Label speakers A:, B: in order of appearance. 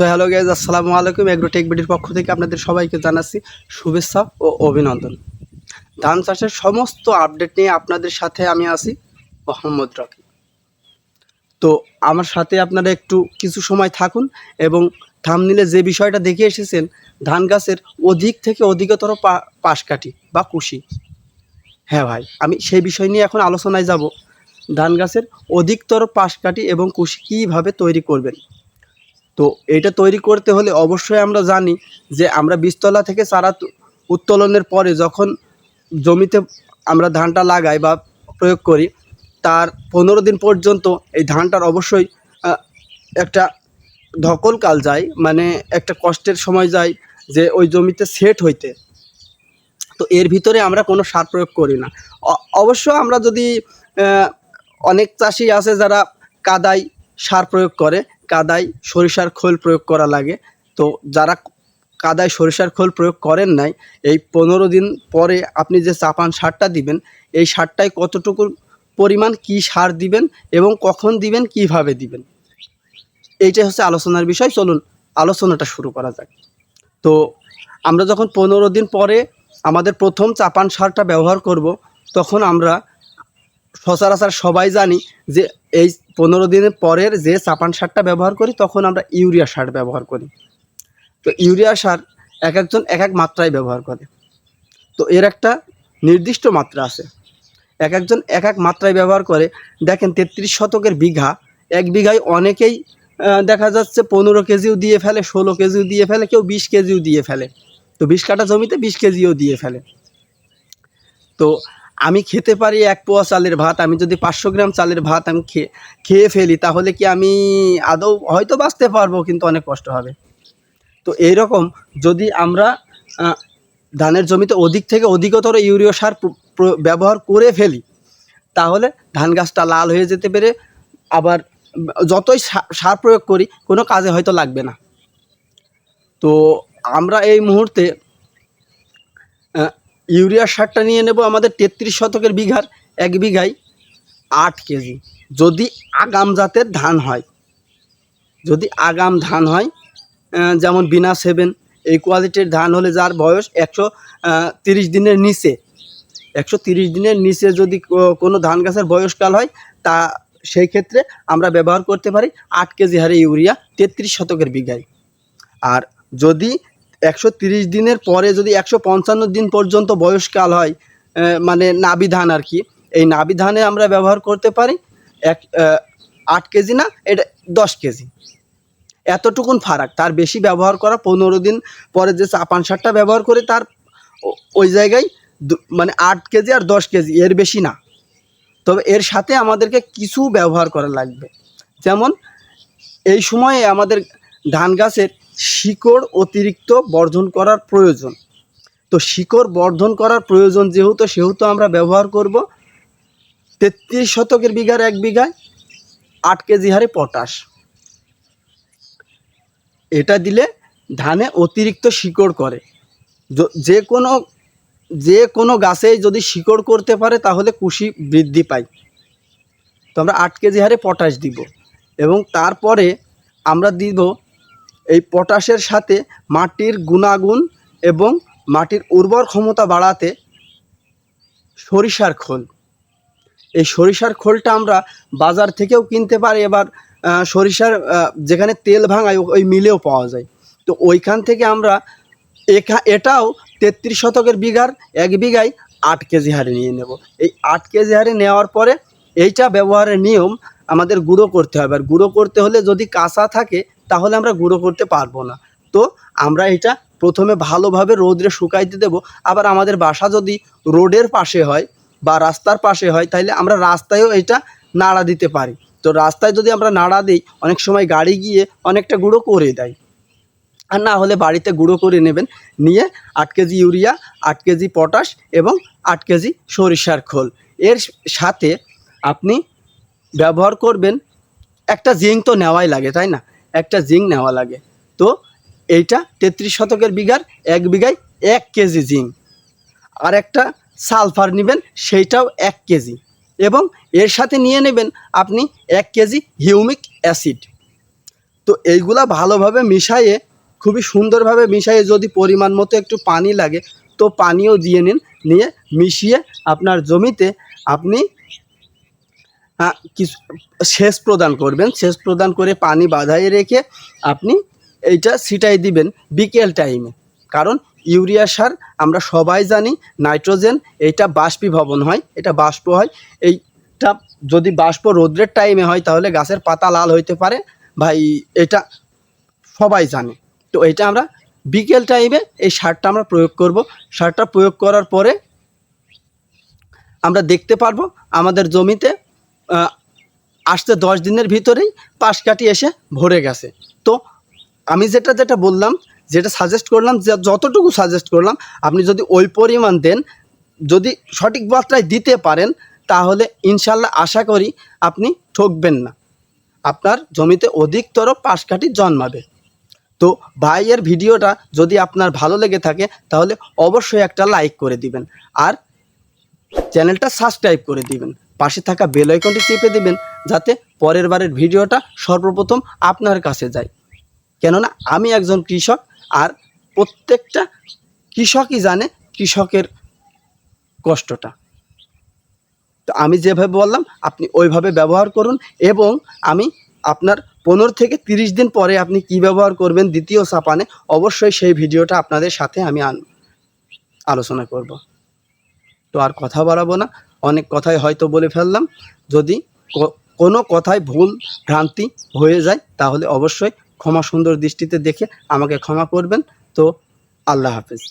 A: So hello guys আসসালামু আলাইকুম। Agrotech বিডির পক্ষ থেকে আপনাদের সবাইকে জানাচ্ছি শুভেচ্ছা ও অভিনন্দন। ধান চাষের সমস্ত আপডেট নিয়ে আপনাদের সাথে আমি আছি মোহাম্মদ রকি। তো আমার সাথে আপনারা একটু কিছু সময় থাকুন এবং থামনিলে যে বিষয়টা দেখে এসেছেন, ধান গাছের অধিক থেকে অধিকতর পাশ কাটি বা কুশি। হ্যাঁ ভাই, আমি সেই বিষয় নিয়ে এখন আলোচনায় যাব। ধান গাছের অধিকতর পাশ কাটি এবং কুশি কীভাবে তৈরি করবেন? তো এটা তৈরি করতে হলে অবশ্যই আমরা জানি যে আমরা বীজতলা থেকে চারা উত্তোলনের পরে যখন জমিতে আমরা ধানটা লাগাই বা প্রয়োগ করি, তার পনেরো দিন পর্যন্ত এই ধানটার অবশ্যই একটা ধকলকাল যায় মানে একটা কষ্টের সময় যায় যে ওই জমিতে সেট হইতে। তো এর ভিতরে আমরা কোনো সার প্রয়োগ করি না। অবশ্য আমরা যদি অনেক চাষি আছে যারা কাদায় সার প্রয়োগ করে, কাদায় সরিষার খোল প্রয়োগ করা লাগে। তো যারা কাদায় সরিষার খোল প্রয়োগ করেন নাই, এই পনেরো দিন পরে আপনি যে চাপান সারটা দিবেন, এই সারটায় কতটুকু পরিমাণ কি সার দিবেন এবং কখন দিবেন, কীভাবে দিবেন? এইটাই হচ্ছে আলোচনার বিষয়। চলুন আলোচনাটা শুরু করা যাক। তো আমরা যখন পনেরো দিন পরে আমাদের প্রথম চাপান সারটা ব্যবহার করব, তখন আমরা সচরাচর সবাই জানি যে এই পনেরো দিনের পরের যে চাপান সারটা ব্যবহার করি, তখন আমরা ইউরিয়া সার ব্যবহার করি। তো ইউরিয়া সার এক একজন এক এক মাত্রায় ব্যবহার করে। তো এর একটা নির্দিষ্ট মাত্রা আছে। এক একজন এক এক মাত্রায় ব্যবহার করে। দেখেন তেত্রিশ শতকের বিঘা, এক বিঘায় অনেকেই দেখা যাচ্ছে পনেরো কেজিও দিয়ে ফেলে, ষোলো কেজিও দিয়ে ফেলে, কেউ বিশ কেজিও দিয়ে ফেলে। তো বিশ কাঠা জমিতে বিশ কেজিও দিয়ে ফেলে। তো আমি খেতে পারি এক পোয়া চালের ভাত, আমি যদি পাঁচশো গ্রাম চালের ভাত আমি খেয়ে খেয়ে ফেলি, তাহলে কি আমি আদৌ হয়তো বাঁচতে পারব, কিন্তু অনেক কষ্ট হবে। তো এই রকম যদি আমরা ধানের জমিতে অধিক থেকে অধিকতর ইউরিয়া সার ব্যবহার করে ফেলি, তাহলে ধান গাছটা লাল হয়ে যেতে পেরে আবার যতই সার প্রয়োগ করি, কোনো কাজে হয়তো লাগবে না। তো আমরা এই মুহূর্তে ইউরিয়া সারটা নিয়ে নেব আমাদের তেত্রিশ শতকের বিঘার এক বিঘায় আট কেজি। যদি আগাম জাতের ধান হয়, যদি আগাম ধান হয় যেমন বিনা সেভেন, এই কোয়ালিটির ধান হলে যার বয়স একশো তিরিশ দিনের নিচে। একশো তিরিশ দিনের নিচে যদি কোনো ধান গাছের বয়সকাল হয়, তা সেই ক্ষেত্রে আমরা ব্যবহার করতে পারি আট কেজি হারে ইউরিয়া তেত্রিশ শতকের বিঘায়। আর যদি একশো দিনের পরে যদি একশো পঞ্চান্ন দিন পর্যন্ত বয়সকাল হয় মানে নাবি ধান আর কি, এই নাবি ধানে আমরা ব্যবহার করতে পারি এক আট কেজি না, এটা দশ কেজি। এতটুকুন ফারাক, তার বেশি ব্যবহার করা পনেরো দিন পরে যে চাপান সারটা ব্যবহার করে তার ওই জায়গায় মানে আট কেজি আর দশ কেজি, এর বেশি না। তবে এর সাথে আমাদেরকে কিছু ব্যবহার করা লাগবে। যেমন এই সময়ে আমাদের ধান গাছের শিকড় অতিরিক্ত বর্ধন করার প্রয়োজন। তো শিকড় বর্ধন করার প্রয়োজন যেহেতু, সেহেতু আমরা ব্যবহার করব তেত্রিশ শতকের বিঘার এক বিঘায় আট কেজি হারে পটাশ। এটা দিলে ধানে অতিরিক্ত শিকড় করে। যে কোনো যে কোনো গাছেই যদি শিকড় করতে পারে, তাহলে কুশি বৃদ্ধি পায়। তো আমরা আট কেজি হারে পটাশ দিব এবং তারপরে আমরা দিব এই পটাশের সাথে মাটির গুণাগুণ এবং মাটির উর্বর ক্ষমতা বাড়াতে সরিষার খোল। এই সরিষার খোলটা আমরা বাজার থেকেও কিনতে পারি, এবার সরিষার যেখানে তেল ভাঙায় ওই মিলেও পাওয়া যায়। তো ওইখান থেকে আমরা এখা, এটাও তেত্রিশ শতকের বিঘার এক বিঘায় আট কেজি হারে নিয়ে নেব। এই আট কেজি হারে নেওয়ার পরে এইটা ব্যবহারের নিয়ম আমাদের গুঁড়ো করতে হবে। আর গুঁড়ো করতে হলে যদি কাঁচা থাকে তাহলে আমরা গুঁড়ো করতে পারব না। তো আমরা এটা প্রথমে ভালোভাবে রোদ্রে শুকাইতে দেব। আবার আমাদের বাসা যদি রোডের পাশে হয় বা রাস্তার পাশে হয় তাহলে আমরা রাস্তায়ও এটা নাড়া দিতে পারি। তো রাস্তায় যদি আমরা নাড়া দিই, অনেক সময় গাড়ি গিয়ে অনেকটা গুঁড়ো করে দেয়। আর না হলে বাড়িতে গুঁড়ো করে নেবেন। নিয়ে আট কেজি ইউরিয়া, আট কেজি পটাশ এবং আট কেজি সরিষার খোল। এর সাথে আপনি ব্যবহার করবেন, একটা জিঙ্ক তো নেওয়াই লাগে, তাই না? একটা জিঙ্ক নেওয়া লাগে। তো এইটা তেত্রিশ শতকের বিঘার এক বিঘায় এক কেজি জিঙ্ক। আর একটা সালফার নেবেন, সেইটাও এক কেজি। এবং এর সাথে নিয়ে নেবেন আপনি এক কেজি হিউমিক অ্যাসিড। তো এইগুলা ভালোভাবে মিশাইয়ে, খুবই সুন্দরভাবে মিশাইয়ে যদি পরিমাণ মতো একটু পানি লাগে, তো পানিও দিয়ে নিন, নিয়ে মিশিয়ে আপনার জমিতে আপনি কিছু সেচ প্রদান করবেন। সেচ প্রদান করে পানি বাধাই রেখে আপনি এইটা ছিটাই দিবেন বিকেল টাইমে কারণ ইউরিয়া সার আমরা সবাই জানি, নাইট্রোজেন এটা বাষ্পীভবন হয়, এটা বাষ্প হয়। এইটা যদি বাষ্প রৌদ্রের টাইমে হয়, তাহলে গাছের পাতা লাল হইতে পারে। ভাই, এটা সবাই জানে। তো এটা আমরা বিকেল টাইমে এই সারটা আমরা প্রয়োগ করব। সারটা প্রয়োগ করার পরে আমরা দেখতে পারব আমাদের জমিতে আসতে দশ দিনের ভিতরেই পাশ কাটি এসে ভরে গেছে। তো আমি যেটা যেটা বললাম, যেটা সাজেস্ট করলাম, যে যতটুকু সাজেস্ট করলাম, আপনি যদি ওই পরিমাণ দেন, যদি সঠিক মাত্রায় দিতে পারেন, তাহলে ইনশাল্লাহ আশা করি আপনি ঠকবেন না। আপনার জমিতে অধিকতর পাশ কাঠি জন্মাবে। তো ভাইয়ের ভিডিওটা যদি আপনার ভালো লেগে থাকে, তাহলে অবশ্যই একটা লাইক করে দিবেন। আর চ্যানেলটা সাবস্ক্রাইব করে দিবেন। পাশে থাকা বেল আইকনটি চেপে দেবেন যাতে পরের বারের ভিডিওটা সর্বপ্রথম আপনার কাছে যায়। কেননা আমি একজন কৃষক আর প্রত্যেকটা কৃষকই জানে কৃষকের কষ্টটা। তো আমি যেভাবে বললাম, আপনি ওইভাবে ব্যবহার করুন এবং আমি আপনার পনেরো থেকে তিরিশ দিন পরে আপনি কি ব্যবহার করবেন দ্বিতীয় চাপানে অবশ্যই সেই ভিডিওটা আপনাদের সাথে আমি আলোচনা করব। তো আর কথা বাড়াবো না। অনেক কথাই হয়তো বলে ফেললাম। যদি কোনো কথায় ভুল, ভ্রান্তি হয়ে যায়, তাহলে অবশ্যই ক্ষমা সুন্দর দৃষ্টিতে দেখে আমাকে ক্ষমা করবেন। তো আল্লাহ হাফেজ।